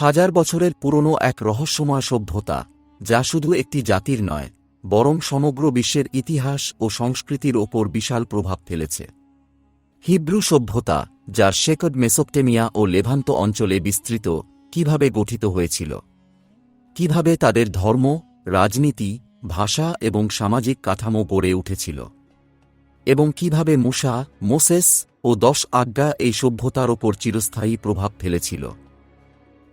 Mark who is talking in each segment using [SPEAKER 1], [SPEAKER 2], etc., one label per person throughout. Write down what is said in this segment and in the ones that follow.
[SPEAKER 1] হাজার বছরের পুরনো এক রহস্যময় সভ্যতা, যা শুধু একটি জাতির নয়, বরং সমগ্র বিশ্বের ইতিহাস ও সংস্কৃতির ওপর বিশাল প্রভাব ফেলেছে। হিব্রু সভ্যতা, যার শেকড মেসোপটেমিয়া ও লেভান্ত অঞ্চলে বিস্তৃত, কীভাবে গঠিত হয়েছিল? কীভাবে তাদের ধর্ম, রাজনীতি, ভাষা এবং সামাজিক কাঠামো গড়ে উঠেছিল? এবং কীভাবে মুসা, মোসেস ও দশ আজ্ঞা এই সভ্যতার ওপর চিরস্থায়ী প্রভাব ফেলেছিল?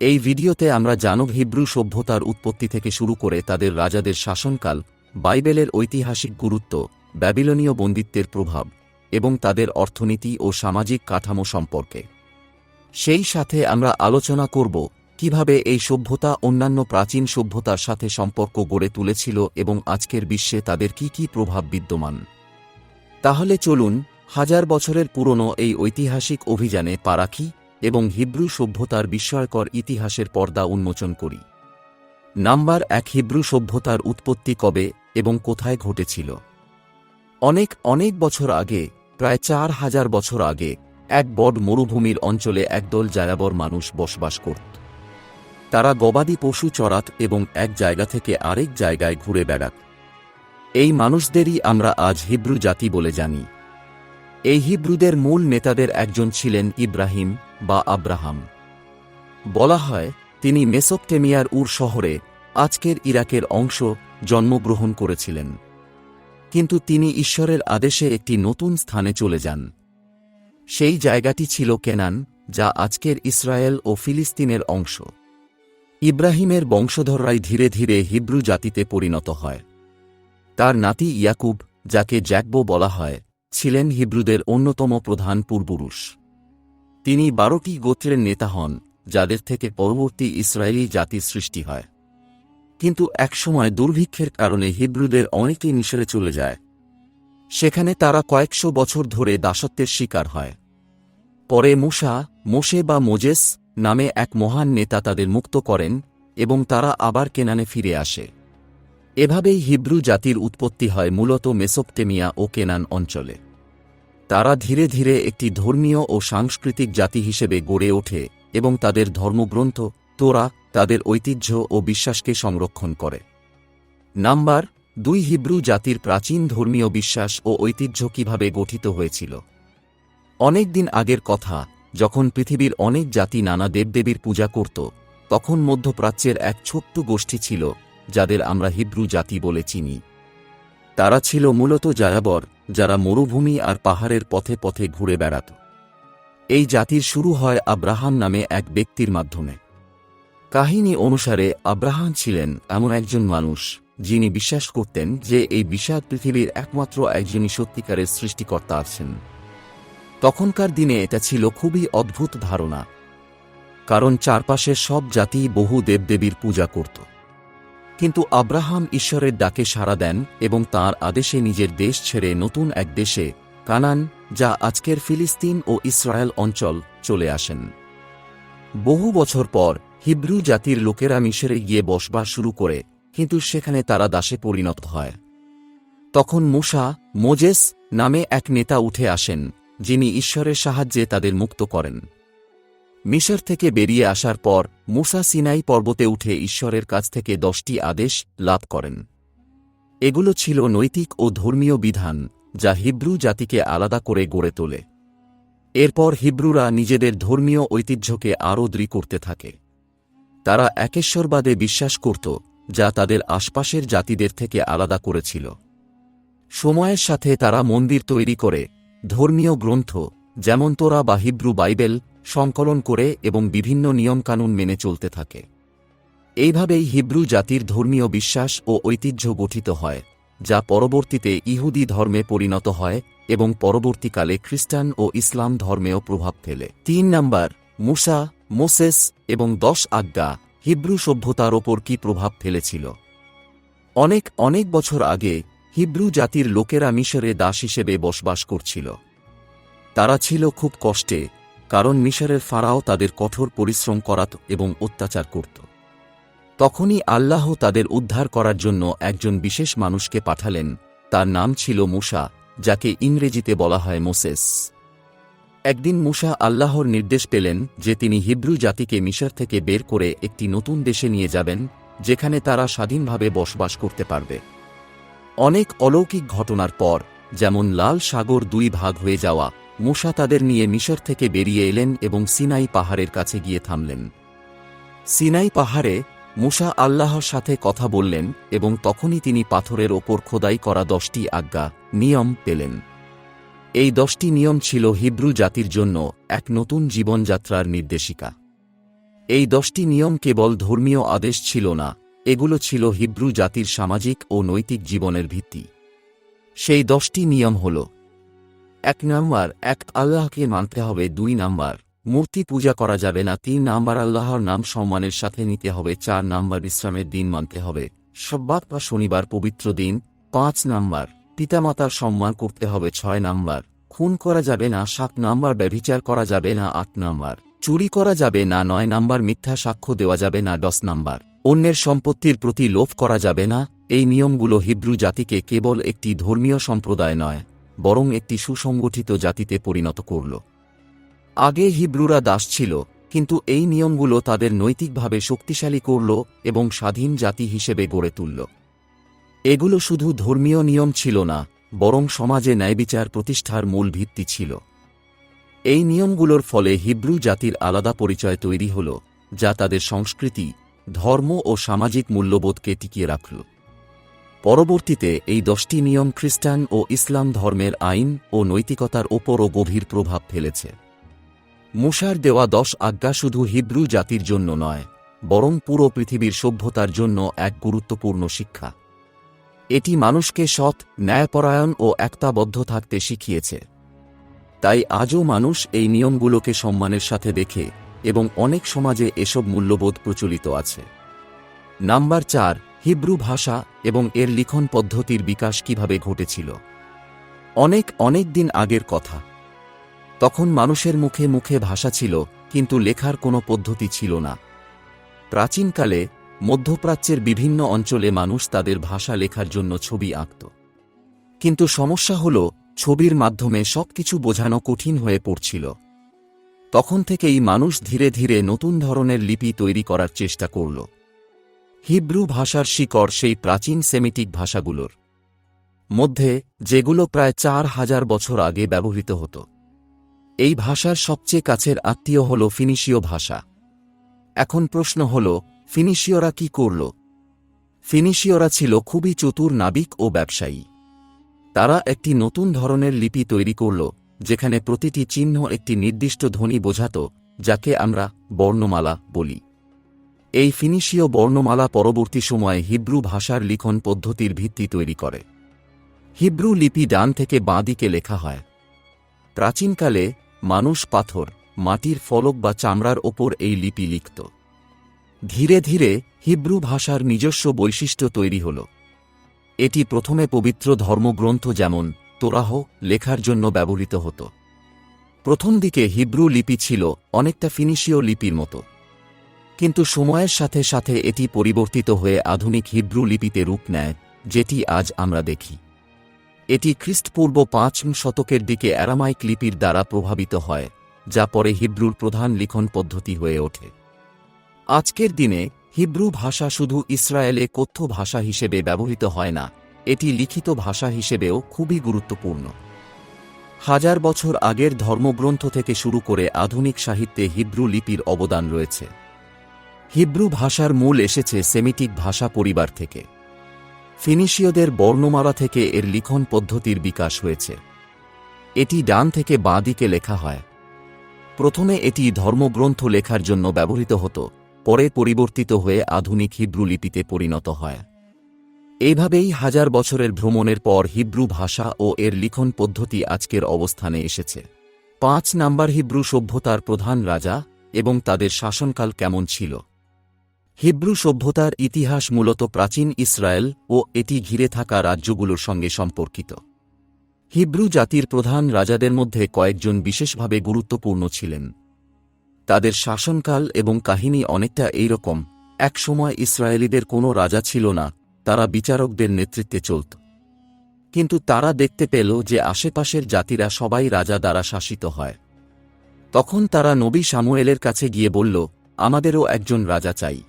[SPEAKER 1] এই ভিডিওতে আমরা জানব হিব্রু সভ্যতার উৎপত্তি থেকে শুরু করে তাদের রাজাদের শাসনকাল, বাইবেলের ঐতিহাসিক গুরুত্ব, ব্যাবিলনীয় বন্দিত্বের প্রভাব এবং তাদের অর্থনীতি ও সামাজিক কাঠামো সম্পর্কে। সেই সাথে আমরা আলোচনা করব কীভাবে এই সভ্যতা অন্যান্য প্রাচীন সভ্যতার সাথে সম্পর্ক গড়ে তুলেছিল এবং আজকের বিশ্বে তাদের কি কি প্রভাব বিদ্যমান। তাহলে চলুন হাজার বছরের পুরনো এই ঐতিহাসিক অভিযানে পারাকি এবং হিব্রু সভ্যতার বিস্ময়কর ইতিহাসের পর্দা উন্মোচন করি। নাম্বার এক হিব্রু সভ্যতার উৎপত্তি কবে এবং কোথায় ঘটেছিল? অনেক অনেক বছর আগে, প্রায় চার হাজার বছর আগে, এক বড় মরুভূমির অঞ্চলে একদল জায়াবর মানুষ বসবাস করত। তারা গবাদি পশু চড়াত এবং এক জায়গা থেকে আরেক জায়গায় ঘুরে বেড়াত। এই মানুষদেরই আমরা আজ হিব্রু জাতি বলে জানি। এই হিব্রুদের মূল নেতাদের একজন ছিলেন ইব্রাহিম বা আব্রাহাম। বলা হয়, তিনি মেসোপটেমিয়ার উর শহরে আজকের ইরাকের অংশ জন্মগ্রহণ করেছিলেন। কিন্তু তিনি ঈশ্বরের আদেশে একটি নতুন স্থানে চলে যান। সেই জায়গাটি ছিল কেনান, যা আজকের ইসরায়েল ও ফিলিস্তিনের অংশ। ইব্রাহিমের বংশধররাই ধীরে ধীরে হিব্রু জাতিতে পরিণত হয়। তার নাতি ইয়াকুব, যাকে জ্যাকবো বলা হয়, ছিলেন হিব্রুদের অন্যতম প্রধান পূর্বপুরুষ। তিনি বারোটি গোত্রের নেতা হন, যাদের থেকে পরবর্তী ইসরায়েলি জাতির সৃষ্টি হয়। কিন্তু একসময় দুর্ভিক্ষের কারণে হিব্রুদের অনেকেই মিশরে চলে যায়। সেখানে তারা কয়েকশো বছর ধরে দাসত্বের শিকার হয়। পরে মুসা, মোশে বা মোজেস নামে এক মহান নেতা তাদের মুক্ত করেন এবং তারা আবার কেনানে ফিরে আসে। এভাবেই হিব্রু জাতির উৎপত্তি হয় মূলত মেসোপটেমিয়া ও কেনান অঞ্চলে। তারা ধীরে ধীরে একটি ধর্মীয় ও সাংস্কৃতিক জাতি হিসেবে গড়ে ওঠে এবং তাদের ধর্মগ্রন্থ, তোরা, তাদের ঐতিহ্য ও বিশ্বাসকে সংরক্ষণ করে। নাম্বার, দুই হিব্রু জাতির প্রাচীন ধর্মীয় বিশ্বাস ও ঐতিহ্য কীভাবে গঠিত হয়েছিল। অনেক দিন আগের কথা, যখন পৃথিবীর অনেক জাতি নানা দেবদেবীর পূজা করত, তখন মধ্যপ্রাচ্যের এক ছোট্ট গোষ্ঠী ছিল, যাদের আমরা হিব্রু জাতি বলে চিনি। তারা ছিল মূলত জায়াবর, যারা মরুভূমি আর পাহাড়ের পথে পথে ঘুরে বেড়াত। এই জাতির শুরু হয় আব্রাহাম নামে এক ব্যক্তির মাধ্যমে। কাহিনী অনুসারে আব্রাহাম ছিলেন এমন একজন মানুষ, যিনি বিশ্বাস করতেন যে এই বিশাল পৃথিবীর একমাত্র একজনই সত্যিকারের সৃষ্টিকর্তা আছেন। তখনকার দিনে এটা ছিল খুবই অদ্ভুত ধারণা, কারণ চারপাশের সব জাতি বহু দেবদেবীর পূজা করত। কিন্তু আব্রাহাম ঈশ্বরের ডাকে সাড়া দেন এবং তার আদেশে নিজের দেশ ছেড়ে নতুন এক দেশে, কানান, যা আজকের ফিলিস্তিন ও ইসরায়েল অঞ্চল, চলে আসেন। বহু বছর পর হিব্রু জাতির লোকেরা মিশরে গিয়ে বসবাস শুরু করে, কিন্তু সেখানে তারা দাসে পরিণত হয়। তখন মুসা, মোজেস নামে এক নেতা উঠে আসেন, যিনি ঈশ্বরের সাহায্যে তাদের মুক্ত করেন। মিশর থেকে বেরিয়ে আসার পর মুসা সিনাই পর্বতে উঠে ঈশ্বরের কাছ থেকে দশটি আদেশ লাভ করেন। এগুলো ছিল নৈতিক ও ধর্মীয় বিধান, যা হিব্রু জাতিকে আলাদা করে গড়ে তোলে। এরপর হিব্রুরা নিজেদের ধর্মীয় ঐতিহ্যকে আরও দৃঢ় করতে থাকে। তারা একেশ্বরবাদে বিশ্বাস করত, যা তাদের আশপাশের জাতিদের থেকে আলাদা করেছিল। সময়ের সাথে তারা মন্দির তৈরি করে, ধর্মীয় গ্রন্থ, যেমন তোরা বা হিব্রু বাইবেল সংকলন করে এবং বিভিন্ন নিয়মকানুন মেনে চলতে থাকে। এইভাবেই হিব্রু জাতির ধর্মীয় বিশ্বাস ও ঐতিহ্য গঠিত হয়, যা পরবর্তীতে ইহুদি ধর্মে পরিণত হয় এবং পরবর্তীকালে খ্রিস্টান ও ইসলাম ধর্মেও প্রভাব ফেলে। তিন নাম্বার, মুসা, মোসেস এবং দশ আজ্ঞা হিব্রু সভ্যতার ওপর কি প্রভাব ফেলেছিল? অনেক অনেক বছর আগে হিব্রু জাতির লোকেরা মিশরে দাস হিসেবে বসবাস করছিল। তারা ছিল খুব কষ্টে কারণ মিশরের ফারাও তাদের কঠোর পরিশ্রম করাত এবং অত্যাচার করত। তখনই আল্লাহ তাদের উদ্ধার করার জন্য একজন বিশেষ মানুষকে পাঠালেন, তার নাম ছিল মুসা, যাকে ইংরেজিতে বলা হয় মোসেস। একদিন মুসা আল্লাহর নির্দেশ পেলেন যে তিনি হিব্রু জাতিকে মিশর থেকে বের করে একটি নতুন দেশে নিয়ে যাবেন, যেখানে তারা স্বাধীনভাবে বসবাস করতে পারবে। অনেক অলৌকিক ঘটনার পর যেমন লাল সাগর দুই ভাগ হয়ে যাওয়া মুসা তাদের নিয়ে মিশর থেকে বেরিয়ে এলেন এবং সিনাই পাহাড়ের কাছে গিয়ে থামলেন। সিনাই পাহাড়ে মুসা আল্লাহর সাথে কথা বললেন এবং তখনই তিনি পাথরের ওপর খোদাই করা দশটি আজ্ঞা, নিয়ম পেলেন। এই দশটি নিয়ম ছিল হিব্রু জাতির জন্য এক নতুন জীবনযাত্রার নির্দেশিকা। এই দশটি নিয়ম কেবল ধর্মীয় আদেশ ছিল না, এগুলো ছিল হিব্রু জাতির সামাজিক ও নৈতিক জীবনের ভিত্তি। সেই দশটি নিয়ম হল এক নাম্বার, এক আল্লাহকে মানতে হবে, দুই নাম্বার, মূর্তি পূজা করা যাবে না, তিন নাম্বার, আল্লাহর নাম সম্মানের সাথে নিতে হবে, চার নাম্বার, বিশ্রামের দিন মানতে হবে, সব্বাত বা শনিবার পবিত্র দিন, পাঁচ নাম্বার, পিতামাতার সম্মান করতে হবে, ছয় নাম্বার, খুন করা যাবে না, সাত নাম্বার, ব্যভিচার করা যাবে না, আট নাম্বার, চুরি করা যাবে না, নয় নাম্বার, মিথ্যা সাক্ষ্য দেওয়া যাবে না, দশ নাম্বার অন্যের সম্পত্তির প্রতি লোভ করা যাবে না, এই নিয়মগুলো হিব্রু জাতিকে কেবল একটি ধর্মীয় সম্প্রদায় নয়, বরং একটি সুসংগঠিত জাতিতে পরিণত করল। আগে হিব্রুরা দাস ছিল, কিন্তু এই নিয়মগুলো তাদের নৈতিকভাবে শক্তিশালী করল এবং স্বাধীন জাতি হিসেবে গড়ে তুলল। এগুলো শুধু ধর্মীয় নিয়ম ছিল না, বরং সমাজে ন্যায়বিচার প্রতিষ্ঠার মূল ভিত্তি ছিল। এই নিয়মগুলোর ফলে হিব্রু জাতির আলাদা পরিচয় তৈরি হল, যা তাদের সংস্কৃতি ধর্ম ও সামাজিক মূল্যবোধকে টিকিয়ে রাখল। পরবর্তীতে এই দশটি নিয়ম খ্রিস্টান ও ইসলাম ধর্মের আইন ও নৈতিকতার ওপরও গভীর প্রভাব ফেলেছে। মুসার দেওয়া দশ আজ্ঞা শুধু হিব্রু জাতির জন্য নয়, বরং পুরো পৃথিবীর সভ্যতার জন্য এক গুরুত্বপূর্ণ শিক্ষা। এটি মানুষকে সৎ, ন্যায়পরায়ণ ও একতাবদ্ধ থাকতে শিখিয়েছে। তাই আজও মানুষ এই নিয়মগুলোকে সম্মানের সাথে দেখে এবং অনেক সমাজে এসব মূল্যবোধ প্রচলিত আছে। নাম্বার চার, হিব্রু ভাষা এবং এর লিখন পদ্ধতির বিকাশ কীভাবে ঘটেছিল? অনেক অনেক দিন আগের কথা। তখন মানুষের মুখে মুখে ভাষা ছিল, কিন্তু লেখার কোনো পদ্ধতি ছিল না। প্রাচীনকালে মধ্যপ্রাচ্যের বিভিন্ন অঞ্চলে মানুষ তাদের ভাষা লেখার জন্য ছবি আঁকত। কিন্তু সমস্যা হল, ছবির মাধ্যমে সবকিছু বোঝানো কঠিন হয়ে পড়ছিল। তখন থেকেই মানুষ ধীরে ধীরে নতুন ধরনের লিপি তৈরি করার চেষ্টা করল। হিব্রু ভাষার শিকড় সেই প্রাচীন সেমিটিক ভাষাগুলোর মধ্যে যেগুলো প্রায় চার হাজার বছর আগে ব্যবহৃত হতো। এই ভাষার সবচেয়ে কাছের আত্মীয় হল ফিনিশীয় ভাষা। এখন প্রশ্ন হল, ফিনিশীয়রা কি করল? ফিনিশীয়রা ছিল খুবই চতুর নাবিক ও ব্যবসায়ী। তারা একটি নতুন ধরনের লিপি তৈরি করল যেখানে প্রতিটি চিহ্ন একটি নির্দিষ্ট ধ্বনি বোঝাত, যাকে আমরা বর্ণমালা বলি। এই ফিনিশীয় বর্ণমালা পরবর্তী সময়ে হিব্রু ভাষার লিখন পদ্ধতির ভিত্তি তৈরি করে। হিব্রু লিপি ডান থেকে বাঁ দিকে লেখা হয়। প্রাচীনকালে মানুষ পাথর, মাটির ফলক বা চামড়ার ওপর এই লিপি লিখত। ধীরে ধীরে হিব্রু ভাষার নিজস্ব বৈশিষ্ট্য তৈরি হল। এটি প্রথমে পবিত্র ধর্মগ্রন্থ যেমন তোরাহ লেখার জন্য ব্যবহৃত হতো। প্রথম দিকে হিব্রু লিপি ছিল অনেকটা ফিনিশীয় লিপির মতো। কিন্তু সময়ের সাথে সাথে এটি পরিবর্তিত হয়ে আধুনিক হিব্রু লিপিতে রূপ নেয়, যেটি আজ আমরা দেখি। এটি খ্রিস্টপূর্ব পাঁচ শতকের দিকে অ্যারামাইক লিপির দ্বারা প্রভাবিত হয়, যা পরে হিব্রুর প্রধান লিখন পদ্ধতি হয়ে ওঠে। আজকের দিনে হিব্রু ভাষা শুধু ইসরায়েলে কথ্য ভাষা হিসেবে ব্যবহৃত হয় না এটি লিখিত ভাষা হিসেবেও খুবই গুরুত্বপূর্ণ। হাজার বছর আগের ধর্মগ্রন্থ থেকে শুরু করে আধুনিক সাহিত্যে হিব্রু লিপির অবদান রয়েছে। হিব্রু ভাষার মূল এসেছে সেমিটিক ভাষা পরিবার থেকে। ফিনিশীয়দের বর্ণমালা থেকে এর লিখন পদ্ধতির বিকাশ হয়েছে। এটি ডান থেকে বাঁ দিকে লেখা হয়। প্রথমে এটি ধর্মগ্রন্থ লেখার জন্য ব্যবহৃত হতো, পরে পরিবর্তিত হয়ে আধুনিক হিব্রু লিপিতে পরিণত হয়। এইভাবেই হাজার বছরের ভ্রমণের পর হিব্রু ভাষা ও এর লিখন পদ্ধতি আজকের অবস্থানে এসেছে। পাঁচ নাম্বার হিব্রু সভ্যতার প্রধান রাজা এবং তাদের শাসনকাল কেমন ছিল? হিব্রু সভ্যতার ইতিহাস মূলত প্রাচীন ইসরায়েল ও এটি ঘিরে থাকা রাজ্যগুলোর সঙ্গে সম্পর্কিত। হিব্রু জাতির প্রধান রাজাদের মধ্যে কয়েকজন বিশেষভাবে গুরুত্বপূর্ণ ছিলেন। তাদের শাসনকাল এবং কাহিনী অনেকটা এইরকম, একসময় ইসরায়েলিদের কোনো রাজা ছিল না তারা বিচারকদের নেতৃত্বে চলত। কিন্তু তারা দেখতে পেল যে আশেপাশের জাতিরা সবাই রাজা দ্বারা শাসিত হয়। তখন তারা নবী সামুয়েলের কাছে গিয়ে বলল, আমাদেরও একজন রাজা চাই।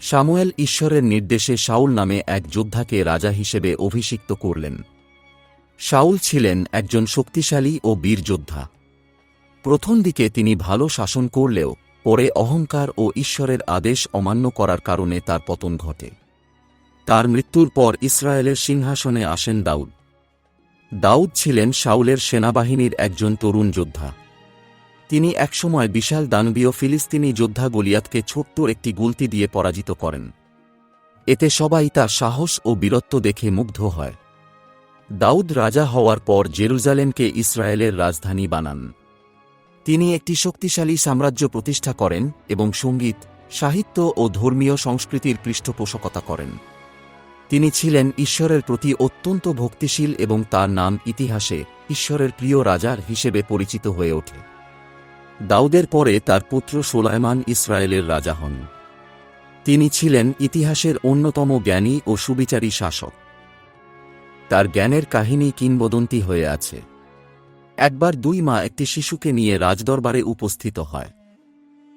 [SPEAKER 1] সামুয়েল ঈশ্বরের নির্দেশে শাউল নামে এক যোদ্ধাকে রাজা হিসেবে অভিষিক্ত করলেন। শাউল ছিলেন একজন শক্তিশালী ও বীর যোদ্ধা। প্রথম দিকে তিনি ভালো শাসন করলেও, পরে অহংকার ও ঈশ্বরের আদেশ অমান্য করার কারণে তার পতন ঘটে। তার মৃত্যুর পর ইসরায়েলের সিংহাসনে আসেন দাউদ। দাউদ ছিলেন শাউলের সেনাবাহিনীর একজন তরুণ যোদ্ধা। তিনি একসময় বিশাল দানবীয় ফিলিস্তিনি যোদ্ধা গলিয়াতকে ছোট্ট একটি গুলতি দিয়ে পরাজিত করেন। এতে সবাই তার সাহস ও বীরত্ব দেখে মুগ্ধ হয়। দাউদ রাজা হওয়ার পর জেরুজালেমকে ইসরায়েলের রাজধানী বানান। তিনি একটি শক্তিশালী সাম্রাজ্য প্রতিষ্ঠা করেন এবং সংগীত, সাহিত্য ও ধর্মীয় সংস্কৃতির পৃষ্ঠপোষকতা করেন। তিনি ছিলেন ঈশ্বরের প্রতি অত্যন্ত ভক্তিশীল এবং তার নাম ইতিহাসে ঈশ্বরের প্রিয় রাজার হিসেবে পরিচিত হয়ে ওঠে। দাউদের পরে তার পুত্র সোলায়মান ইসরায়েলের রাজা হন। তিনি ছিলেন ইতিহাসের অন্যতম জ্ঞানী ও সুবিচারী শাসক। তার জ্ঞানের কাহিনী কিংবদন্তি হয়ে আছে। একবার দুই মা একটি শিশুকে নিয়ে রাজদরবারে উপস্থিত হয়।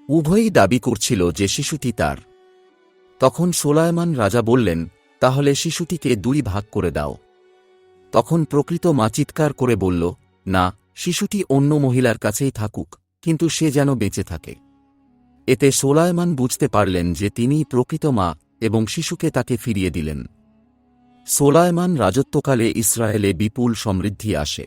[SPEAKER 1] উভয়ই দাবি করছিল যে শিশুটি তার। তখন সোলায়মান রাজা বললেন তাহলে শিশুটিকে দুই ভাগ করে দাও। তখন প্রকৃত মা চিৎকার করে বলল, না, শিশুটি অন্য মহিলার কাছেই থাকুক, কিন্তু সে যেন বেঁচে থাকে। এতে সোলায়মান বুঝতে পারলেন যে তিনি প্রকৃত মা এবং শিশুকে তাকে ফিরিয়ে দিলেন। সোলায়মান রাজত্বকালে ইসরায়েলে বিপুল সমৃদ্ধি আসে।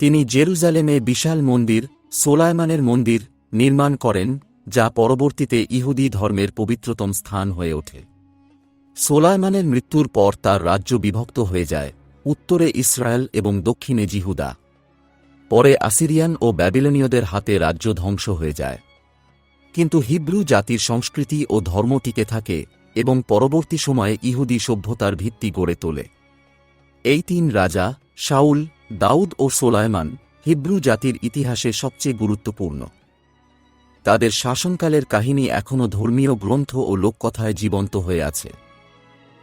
[SPEAKER 1] তিনি জেরুজালেমে বিশাল মন্দির, সোলায়মানের মন্দির নির্মাণ করেন, যা পরবর্তীতে ইহুদি ধর্মের পবিত্রতম স্থান হয়ে ওঠে। সোলায়মানের মৃত্যুর পর তার রাজ্য বিভক্ত হয়ে যায়, উত্তরে ইসরায়েল এবং দক্ষিণে জিহুদা। পরে আসিরিয়ান ও ব্যাবিলনীয়দের হাতে রাজ্য ধ্বংস হয়ে যায়। কিন্তু হিব্রু জাতির সংস্কৃতি ও ধর্ম টিকে থাকে এবং পরবর্তী সময়ে ইহুদি সভ্যতার ভিত্তি গড়ে তোলে। এই তিন রাজা, শাউল, দাউদ ও সোলায়মান, হিব্রু জাতির ইতিহাসে সবচেয়ে গুরুত্বপূর্ণ। তাদের শাসনকালের কাহিনী এখনও ধর্মীয় গ্রন্থ ও লোককথায় জীবন্ত হয়ে আছে।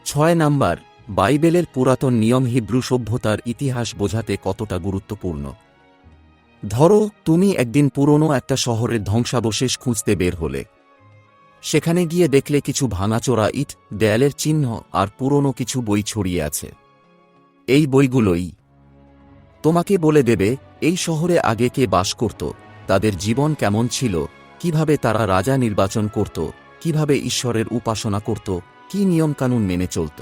[SPEAKER 1] ছয় নাম্বার, বাইবেলের পুরাতন নিয়ম হিব্রু সভ্যতার ইতিহাস বোঝাতে কতটা গুরুত্বপূর্ণ। ধরো, তুমি একদিন পুরনো একটা শহরের ধ্বংসাবশেষ খুঁজতে বের হলে। সেখানে গিয়ে দেখলে কিছু ভাঙাচোরা ইট, দেয়ালের চিহ্ন আর পুরনো কিছু বই ছড়িয়ে আছে। এই বইগুলোই। তোমাকে বলে দেবে, এই শহরে আগে কে বাস করত, তাদের জীবন কেমন ছিল, কীভাবে তারা রাজা নির্বাচন করত, কীভাবে ঈশ্বরের উপাসনা করত কি নিয়মকানুন মেনে চলত?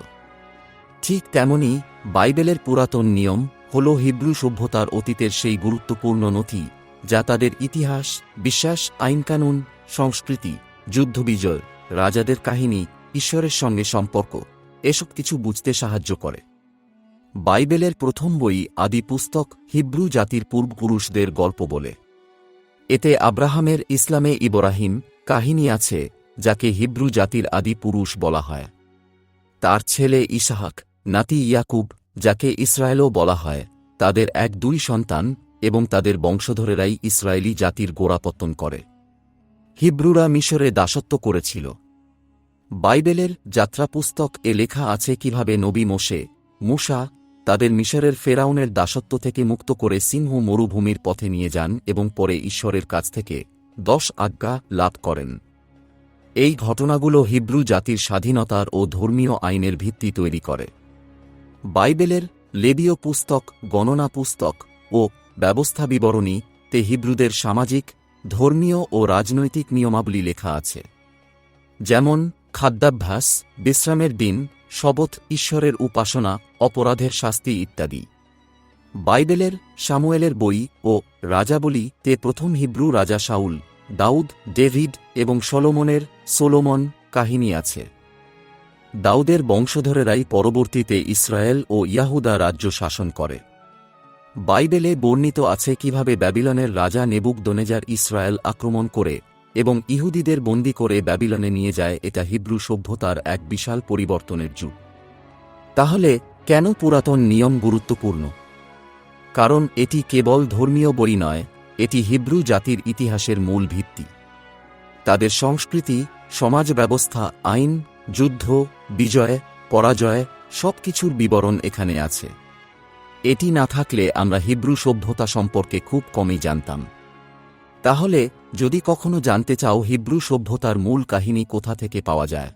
[SPEAKER 1] ঠিক তেমনি বাইবেলের পুরাতন নিয়ম হল হিব্রু সভ্যতার অতীতের সেই গুরুত্বপূর্ণ নথি, যা তাদের ইতিহাস, বিশ্বাস, আইনকানুন, সংস্কৃতি, যুদ্ধবিজয়, রাজাদের কাহিনী, ঈশ্বরের সঙ্গে সম্পর্ক, এসব কিছু বুঝতে সাহায্য করে। বাইবেলের প্রথম বই আদি পুস্তক হিব্রু জাতির পূর্বপুরুষদের গল্প বলে। এতে আব্রাহামের ইসলামে ইব্রাহিম কাহিনী আছে যাকে হিব্রু জাতির আদি পুরুষ বলা হয়। তার ছেলে ইসাহাক, নাতি ইয়াকুব, যাকে ইসরায়েলও বলা হয়, তাদের এক দুই সন্তান এবং তাদের বংশধরেরাই ইসরায়েলি জাতির গোড়াপত্তন করে। হিব্রুরা মিশরে দাসত্ব করেছিল। বাইবেলের যাত্রা পুস্তক এ লেখা আছে কীভাবে নবী মোশে, মুসা, তাদের মিশরের ফেরাউনের দাসত্ব থেকে মুক্ত করে সিংহ মরুভূমির পথে নিয়ে যান এবং পরে ঈশ্বরের কাছ থেকে দশ আজ্ঞা লাভ করেন। এই ঘটনাগুলো হিব্রু জাতির স্বাধীনতার ও ধর্মীয় আইনের ভিত্তি তৈরি করে। বাইবেলের লেবীয় পুস্তক, গণনা পুস্তক ও ব্যবস্থা বিবরণী তে হিব্রুদের সামাজিক, ধর্মীয় ও রাজনৈতিক নিয়মাবলী লেখা আছে। যেমন, খাদ্যাভ্যাস, বিশ্রামের দিন শবত ঈশ্বরের উপাসনা, অপরাধের শাস্তি ইত্যাদি। বাইবেলের সামুয়েলের বই ও রাজাবলী তে প্রথম হিব্রু রাজা শাউল দাউদ, ডেভিড এবং সলোমনের সোলোমন কাহিনী আছে। দাউদের বংশধরেরাই পরবর্তীতে ইসরায়েল ও ইয়াহুদা রাজ্য শাসন করে। বাইবেলে বর্ণিত আছে কীভাবে ব্যাবিলনের রাজা নেবুক দনেজার ইসরায়েল আক্রমণ করে এবং ইহুদিদের বন্দি করে ব্যাবিলনে নিয়ে যায়, এটা হিব্রু সভ্যতার এক বিশাল পরিবর্তনের যুগ। তাহলে কেন পুরাতন নিয়ম গুরুত্বপূর্ণ? কারণ এটি কেবল ধর্মীয় বই নয় এটি হিব্রু জাতির ইতিহাসের মূল ভিত্তি। তাদের সংস্কৃতি, সমাজ ব্যবস্থা, আইন, যুদ্ধ, বিজয়, পরাজয়, সবকিছুর বিবরণ এখানে আছে। এটি না থাকলে আমরা হিব্রু সভ্যতা সম্পর্কে খুব কমই জানতাম। তাহলে, যদি কখনো জানতে চাও হিব্রু সভ্যতার মূল কাহিনী কোথা থেকে পাওয়া যায়,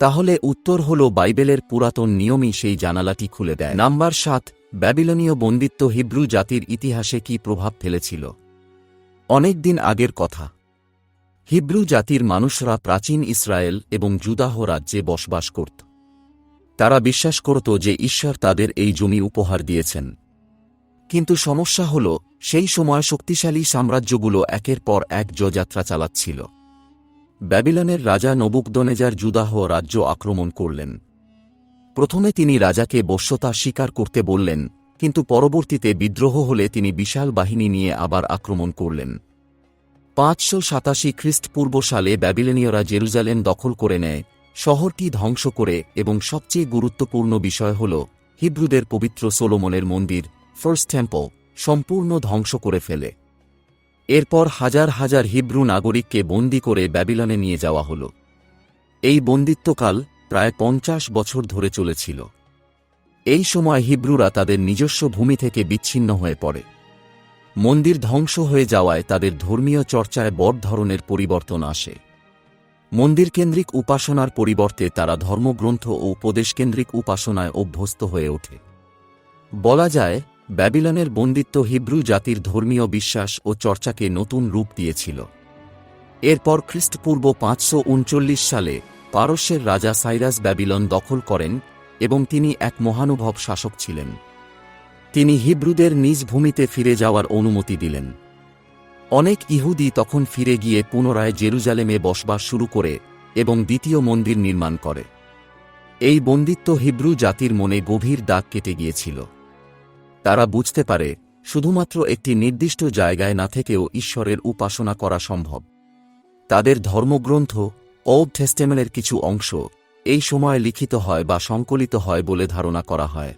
[SPEAKER 1] তাহলে উত্তর হল বাইবেলের পুরাতন নিয়মই সেই জানালাটি খুলে দেয়। নাম্বার সাত ব্যাবিলনীয় বন্দিত্ব হিব্রু জাতির ইতিহাসে কি প্রভাব ফেলেছিল? অনেক দিন আগের কথা। হিব্রু জাতির মানুষরা প্রাচীন ইসরায়েল এবং জুদাহ রাজ্যে বসবাস করত। তারা বিশ্বাস করত যে ঈশ্বর তাদের এই জমি উপহার দিয়েছেন। কিন্তু সমস্যা হল, সেই সময় শক্তিশালী সাম্রাজ্যগুলো একের পর এক জযাত্রা চালাচ্ছিল। ব্যাবিলনের রাজা নবুকদনেজার জুদাহ রাজ্য আক্রমণ করলেন। প্রথমে তিনি রাজাকে বশ্যতা স্বীকার করতে বললেন, কিন্তু পরবর্তীতে বিদ্রোহ হলে তিনি বিশাল বাহিনী নিয়ে আবার আক্রমণ করলেন। পাঁচশো সাতাশি খ্রিস্টপূর্ব সালে ব্যাবিলনীয়রা জেরুজালেম দখল করে নেয়, শহরটি ধ্বংস করে, এবং সবচেয়ে গুরুত্বপূর্ণ বিষয় হল, হিব্রুদের পবিত্র সোলোমনের মন্দির, ফার্স্ট টেম্পল, সম্পূর্ণ ধ্বংস করে ফেলে। এরপর হাজার হাজার হিব্রু নাগরিককে বন্দি করে ব্যাবিলনে নিয়ে যাওয়া হল। এই বন্দিত্বকাল প্রায় পঞ্চাশ বছর ধরে চলেছিল। এই সময় হিব্রুরা তাদের নিজস্ব ভূমি থেকে বিচ্ছিন্ন হয়ে পড়ে। মন্দির ধ্বংস হয়ে যাওয়ায় তাদের ধর্মীয় চর্চায় বড় ধরনের পরিবর্তন আসে। মন্দিরকেন্দ্রিক উপাসনার পরিবর্তে তারা ধর্মগ্রন্থ ও উপদেশকেন্দ্রিক উপাসনায় অভ্যস্ত হয়ে ওঠে। বলা যায়, ব্যাবিলনের বন্দিত্ব হিব্রু জাতির ধর্মীয় বিশ্বাস ও চর্চাকে নতুন রূপ দিয়েছিল। এরপর খ্রিস্টপূর্ব পাঁচশো উনচল্লিশ সালে পারস্যের রাজা সাইরাস ব্যাবিলন দখল করেন এবং তিনি এক মহানুভব শাসক ছিলেন। তিনি হিব্রুদের নিজ ভূমিতে ফিরে যাওয়ার অনুমতি দিলেন। অনেক ইহুদি তখন ফিরে গিয়ে পুনরায় জেরুজালেমে বসবাস শুরু করে এবং দ্বিতীয় মন্দির নির্মাণ করে। এই বন্দিত্ব হিব্রু জাতির মনে গভীর দাগ কেটে গিয়েছিল। তারা বুঝতে পারে, শুধুমাত্র একটি নির্দিষ্ট জায়গায় না থেকেও ঈশ্বরের উপাসনা করা সম্ভব। তাদের ধর্মগ্রন্থ ওল্ড টেস্টেমেনের কিছু অংশ এই সময় লিখিত হয় বা সংকলিত হয় বলে ধারণা করা হয়।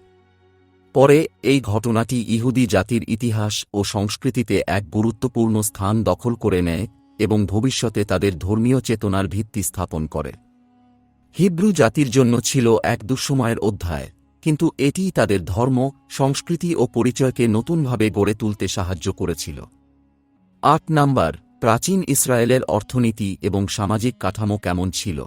[SPEAKER 1] পরে এই ঘটনাটি ইহুদি জাতির ইতিহাস ও সংস্কৃতিতে এক গুরুত্বপূর্ণ স্থান দখল করে নেয় এবং ভবিষ্যতে তাদের ধর্মীয় চেতনার ভিত্তি স্থাপন করে। হিব্রু জাতির জন্য ছিল এক দুঃসময়ের অধ্যায়, কিন্তু এটি তাদের ধর্ম, সংস্কৃতি ও পরিচয়কে নতুনভাবে গড়ে তুলতে সাহায্য করেছিল। আট নাম্বার প্রাচীন ইসরায়েলের অর্থনীতি এবং সামাজিক কাঠামো কেমন ছিল?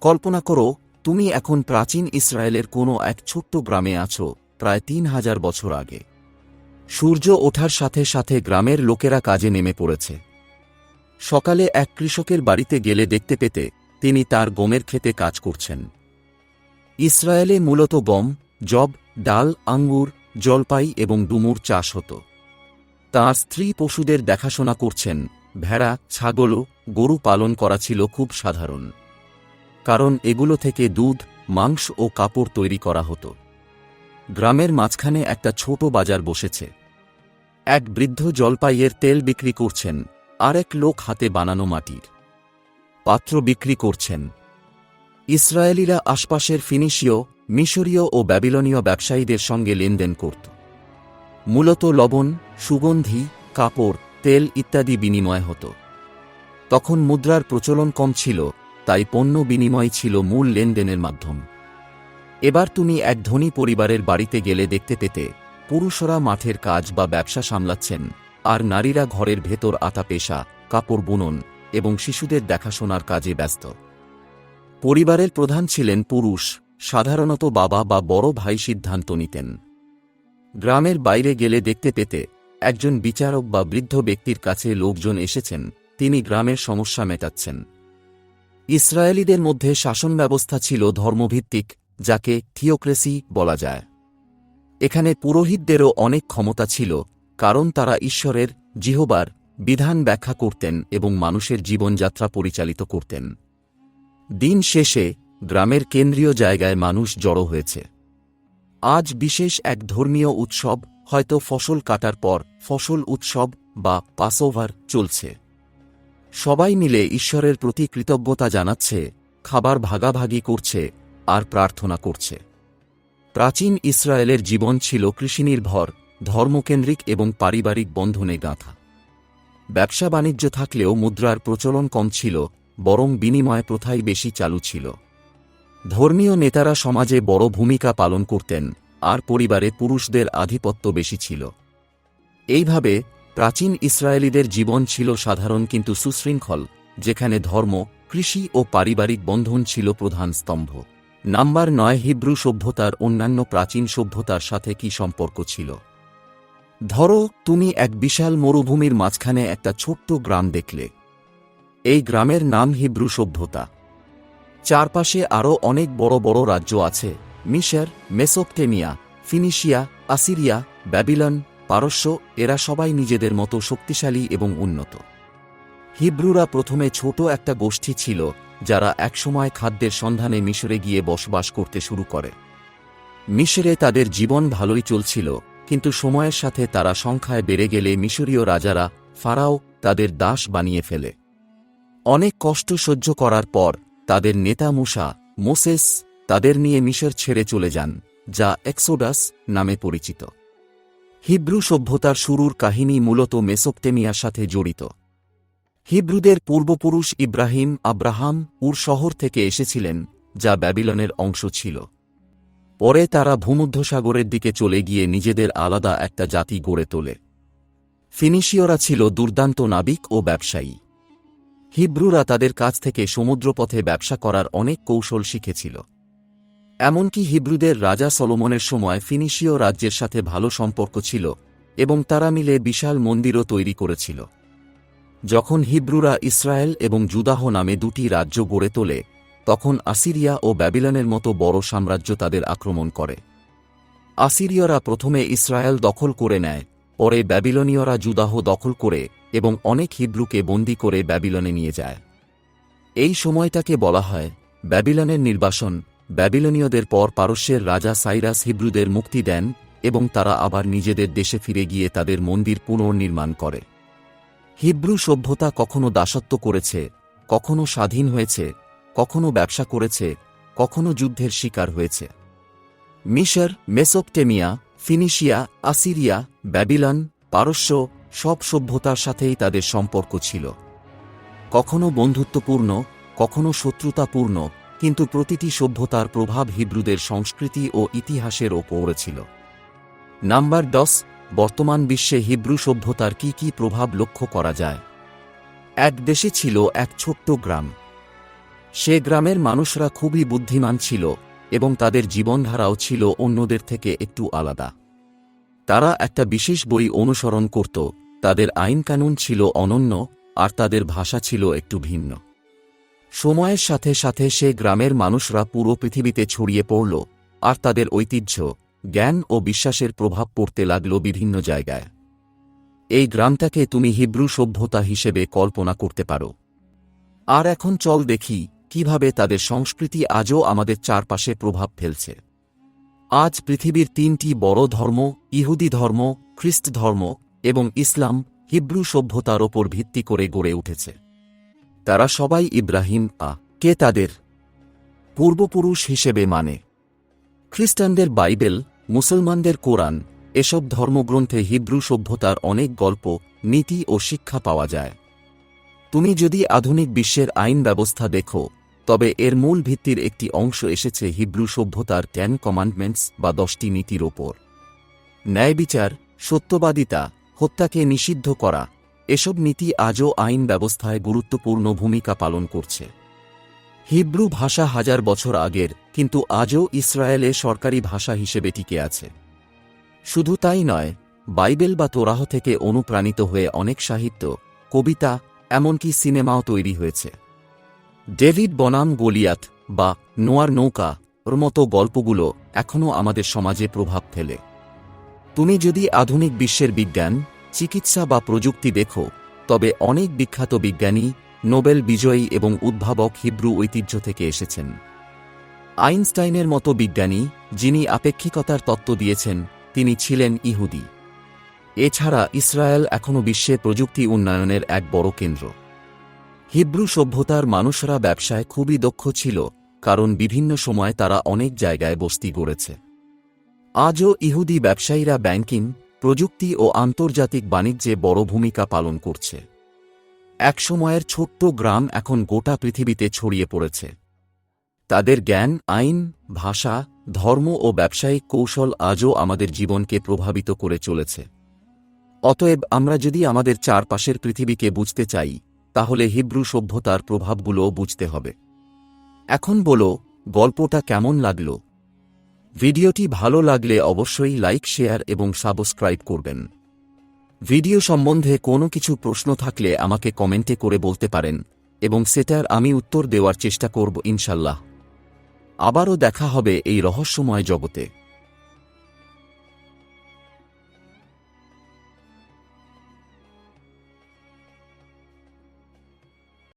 [SPEAKER 1] কল্পনা করো, তুমি এখন প্রাচীন ইসরায়েলের কোনো এক ছোট্ট গ্রামে আছো, প্রায় তিন হাজার বছর আগে। সূর্য ওঠার সাথে সাথে গ্রামের লোকেরা কাজে নেমে পড়েছে। সকালে এক কৃষকের বাড়িতে গেলে দেখতে পেতে তিনি তার গমের ক্ষেতে কাজ করছেন। ইসরায়েলে মূলত গম জব ডাল, আঙ্গুর, জলপাই এবং ডুমুর চাষ হতো। তাঁর স্ত্রী পশুদের দেখাশোনা করছেন। ভেড়া ছাগলও গরু পালন করা ছিল খুব সাধারণ। কারণ এগুলো থেকে দুধ, মাংস ও কাপড় তৈরি করা হতো। গ্রামের মাঝখানে একটা ছোট বাজার বসেছে। এক বৃদ্ধ জলপাইয়ের তেল বিক্রি করছেন আর এক লোক হাতে বানানো মাটির। পাত্র বিক্রি করছেন। ইসরায়েলিরা আশপাশের ফিনিশীয়, মিশরীয় ও ব্যাবিলনীয় ব্যবসায়ীদের সঙ্গে লেনদেন করত। মূলত লবণ, সুগন্ধি, কাপড়, তেল ইত্যাদি বিনিময় হতো। তখন মুদ্রার প্রচলন কম ছিল, তাই পণ্য বিনিময় ছিল মূল লেনদেনের মাধ্যম। এবার তুমি এক ধনী পরিবারের বাড়িতে গেলে দেখতে পেতে, পুরুষরা মাঠের কাজ বা ব্যবসা সামলাচ্ছেন, আর নারীরা ঘরের ভেতর আতা পেশা, কাপড় বুনন এবং শিশুদের দেখাশোনার কাজে ব্যস্ত। পরিবারের প্রধান ছিলেন পুরুষ, সাধারণত বাবা বা বড় ভাই সিদ্ধান্ত নিতেন। গ্রামের বাইরে গেলে দেখতে পেতে একজন বিচারক বা বৃদ্ধ ব্যক্তির কাছে লোকজন এসেছেন, তিনি গ্রামের সমস্যা মেটাচ্ছেন। ইসরায়েলিদের মধ্যে শাসন ব্যবস্থা ছিল ধর্মভিত্তিক, যাকে থিওক্রেসি বলা যায়। এখানে পুরোহিতদেরও অনেক ক্ষমতা ছিল, কারণ তারা ঈশ্বরের, জিহবার, বিধান ব্যাখ্যা করতেন এবং মানুষের জীবনযাত্রা পরিচালিত করতেন। দিন শেষে গ্রামের কেন্দ্রীয় জায়গায় মানুষ জড়ো হয়েছে। আজ বিশেষ এক ধর্মীয় উৎসব, হয়তো ফসল কাটার পর ফসল উৎসব বা পাসওভার চলছে। সবাই মিলে ঈশ্বরের প্রতি কৃতজ্ঞতা জানাচ্ছে, খাবার ভাগাভাগি করছে, আর প্রার্থনা করছে। প্রাচীন ইসরায়েলের জীবন ছিল কৃষিনির্ভর, ধর্মকেন্দ্রিক এবং পারিবারিক বন্ধনে গাঁথা। ব্যবসা বাণিজ্য থাকলেও মুদ্রার প্রচলন কম ছিল, বরং বিনিময় প্রথাই বেশি চালু ছিল। ধর্মীয় নেতারা সমাজে বড় ভূমিকা পালন করতেন, আর পরিবারে পুরুষদের আধিপত্য বেশি ছিল। এইভাবে প্রাচীন ইসরায়েলিদের জীবন ছিল সাধারণ কিন্তু সুশৃঙ্খল, যেখানে ধর্ম, কৃষি ও পারিবারিক বন্ধন ছিল প্রধান স্তম্ভ। নাম্বার নয়, হিব্রু সভ্যতার অন্যান্য প্রাচীন সভ্যতার সাথে কি সম্পর্ক ছিল? ধরো, তুমি এক বিশাল মরুভূমির মাঝখানে একটা ছোট্ট গ্রাম দেখলে। এই গ্রামের নাম হিব্রু সভ্যতা। চারপাশে আরও অনেক বড় বড় রাজ্য আছে। মিশর, মেসোপটেমিয়া, ফিনিশিয়া, আসিরিয়া, ব্যাবিলন, পারস্য, এরা সবাই নিজেদের মতো শক্তিশালী এবং উন্নত। হিব্রুরা প্রথমে ছোট একটা গোষ্ঠী ছিল, যারা একসময় খাদ্যের সন্ধানে মিশরে গিয়ে বসবাস করতে শুরু করে। মিশরে তাদের জীবন ভালোই চলছিল, কিন্তু সময়ের সাথে তারা সংখ্যায় বেড়ে গেলে মিশরীয় রাজারা, ফারাও, তাদের দাস বানিয়ে ফেলে। অনেক কষ্ট সহ্য করার পর তাদের নেতা মুসা, মোসেস, তাদের নিয়ে মিশর ছেড়ে চলে যান, যা এক্সোডাস নামে পরিচিত। হিব্রু সভ্যতার শুরুর কাহিনী মূলত মেসোপটেমিয়ার সাথে জড়িত। হিব্রুদের পূর্বপুরুষ ইব্রাহিম, আব্রাহাম উর শহর থেকে এসেছিলেন, যা ব্যাবিলনের অংশ ছিল। পরে তারা ভূমধ্যসাগরের দিকে চলে গিয়ে নিজেদের আলাদা একটা জাতি গড়ে তোলে। ফিনিশীয়রা ছিল দুর্দান্ত নাবিক ও ব্যবসায়ী। হিব্রুরা তাদের কাছ থেকে সমুদ্রপথে ব্যবসা করার অনেক কৌশল শিখেছিল। এমনকি হিব্রুদের রাজা সলোমনের সময় ফিনিশীয় রাজ্যের সাথে ভালো সম্পর্ক ছিল এবং তারা মিলে বিশাল মন্দিরও তৈরি করেছিল। যখন হিব্রুরা ইসরায়েল এবং জুদাহ নামে দুটি রাজ্য গড়ে তোলে, তখন আসিরিয়া ও ব্যাবিলনের মতো বড় সাম্রাজ্য তাদের আক্রমণ করে। আসিরীয়রা প্রথমে ইসরায়েল দখল করে নেয়, পরে ব্যাবিলনীয়রা জুদাহ দখল করে এবং অনেক হিব্রুকে বন্দি করে ব্যাবিলনে নিয়ে যায়। এই সময়টাকে বলা হয় ব্যাবিলনের নির্বাসন। ব্যাবিলনীয়দের পর পারস্যের রাজা সাইরাস হিব্রুদের মুক্তি দেন এবং তারা আবার নিজেদের দেশে ফিরে গিয়ে তাদের মন্দির পুনর্নির্মাণ করে। হিব্রু সভ্যতা কখনো দাসত্ব করেছে, কখনো স্বাধীন হয়েছে, কখনো ব্যবসা করেছে, কখনো যুদ্ধের শিকার হয়েছে। মিশর, মেসোপটেমিয়া, ফিনিশিয়া, আসিরিয়া, ব্যাবিলন, পারস্য সব সভ্যতার সাথেই তাদের সম্পর্ক ছিল। কখনো বন্ধুত্বপূর্ণ, কখনো শত্রুতাপূর্ণ, কিন্তু প্রতিটি সভ্যতার প্রভাব হিব্রুদের সংস্কৃতি ও ইতিহাসের ওপরে ছিল। নাম্বার দশ, বর্তমান বিশ্বে হিব্রু সভ্যতার কি কি প্রভাব লক্ষ্য করা যায়? এক দেশে ছিল এক ছোট্ট গ্রাম। সে গ্রামের মানুষরা খুবই বুদ্ধিমান ছিল এবং তাদের জীবনধারাও ছিল অন্যদের থেকে একটু আলাদা। তারা একটা বিশেষ বই অনুসরণ করত তাদের আইনকানুন ছিল অনন্য, আর তাদের ভাষা ছিল একটু ভিন্ন। সময়ের সাথে সাথে সে গ্রামের মানুষরা পুরো পৃথিবীতে ছড়িয়ে পড়ল, আর তাদের ঐতিহ্য, জ্ঞান ও বিশ্বাসের প্রভাব পড়তে লাগল বিভিন্ন জায়গায়। এই গ্রামটাকে তুমি হিব্রু সভ্যতা হিসেবে কল্পনা করতে পারো। আর এখন চল দেখি কীভাবে তাদের সংস্কৃতি আজও আমাদের চারপাশে প্রভাব ফেলছে। আজ পৃথিবীর তিনটি বড় ধর্ম, ইহুদি ধর্ম, খ্রিস্ট ধর্ম এবং ইসলাম হিব্রু সভ্যতার ওপর ভিত্তি করে গড়ে উঠেছে। তারা সবাই ইব্রাহিম আ কে তাদের পূর্বপুরুষ হিসেবে মানে। খ্রিস্টানদের বাইবেল, মুসলমানদের কোরআন এসব ধর্মগ্রন্থে হিব্রু সভ্যতার অনেক গল্প, নীতি ও শিক্ষা পাওয়া যায়। তুমি যদি আধুনিক বিশ্বের আইন ব্যবস্থা দেখো, তবে এর মূল ভিত্তির একটি অংশ এসেছে হিব্রু সভ্যতার টেন কমান্ডমেন্টস বা দশটি নীতির ওপর। ন্যায়বিচার, সত্যবাদিতা হত্যাকে নিষিদ্ধ করা। এসব নীতি আজও আইন ব্যবস্থায় গুরুত্বপূর্ণ ভূমিকা পালন করছে। হিব্রু ভাষা হাজার বছর আগের, কিন্তু আজও ইসরায়েলে সরকারি ভাষা হিসেবে টিকে আছে। শুধু তাই নয়, বাইবেল বা তোরাহ থেকে অনুপ্রাণিত হয়ে অনেক সাহিত্য, কবিতা, এমনকি সিনেমাও তৈরি হয়েছে। ডেভিড বনাম গলিয়াত বা নোয়ার নৌকা মতো গল্পগুলো এখনও আমাদের সমাজে প্রভাব ফেলে। তুমি যদি আধুনিক বিশ্বের বিজ্ঞান, চিকিৎসা বা প্রযুক্তি দেখো, তবে অনেক বিখ্যাত বিজ্ঞানী, নোবেল বিজয়ী এবং উদ্ভাবক হিব্রু ঐতিহ্য থেকে এসেছেন। আইনস্টাইনের মতো বিজ্ঞানী, যিনি আপেক্ষিকতার তত্ত্ব দিয়েছেন, তিনি ছিলেন ইহুদি। এছাড়া ইসরায়েল এখনও বিশ্বে প্রযুক্তি উন্নয়নের এক বড় কেন্দ্র। হিব্রু সভ্যতার মানুষরা ব্যবসায় খুবই দক্ষ ছিল, কারণ বিভিন্ন সময় তারা অনেক জায়গায় বস্তি গড়েছে। আজও ইহুদি ব্যবসায়ীরা ব্যাংকিং, প্রযুক্তি ও আন্তর্জাতিক বাণিজ্যে বড় ভূমিকা পালন করছে। একসময়ের ছোট্ট গ্রাম এখন গোটা পৃথিবীতে ছড়িয়ে পড়েছে। তাদের জ্ঞান, আইন, ভাষা, ধর্ম ও ব্যবসায়িক কৌশল আজও আমাদের জীবনকে প্রভাবিত করে চলেছে। অতএব আমরা যদি আমাদের চারপাশের পৃথিবীকে বুঝতে চাই, তাহলে হিব্রু সভ্যতার প্রভাবগুলোও বুঝতে হবে। এখন বলো, গল্পটা কেমন লাগল? ভিডিওটি ভালো লাগলে অবশ্যই লাইক, শেয়ার এবং সাবস্ক্রাইব করবেন। ভিডিও সম্বন্ধে কোনো কিছু প্রশ্ন থাকলে আমাকে কমেন্টে করে বলতে পারেন, এবং সেটার আমি উত্তর দেওয়ার চেষ্টা করব ইনশাল্লাহ। আবারও দেখা হবে এই রহস্যময় জগতে।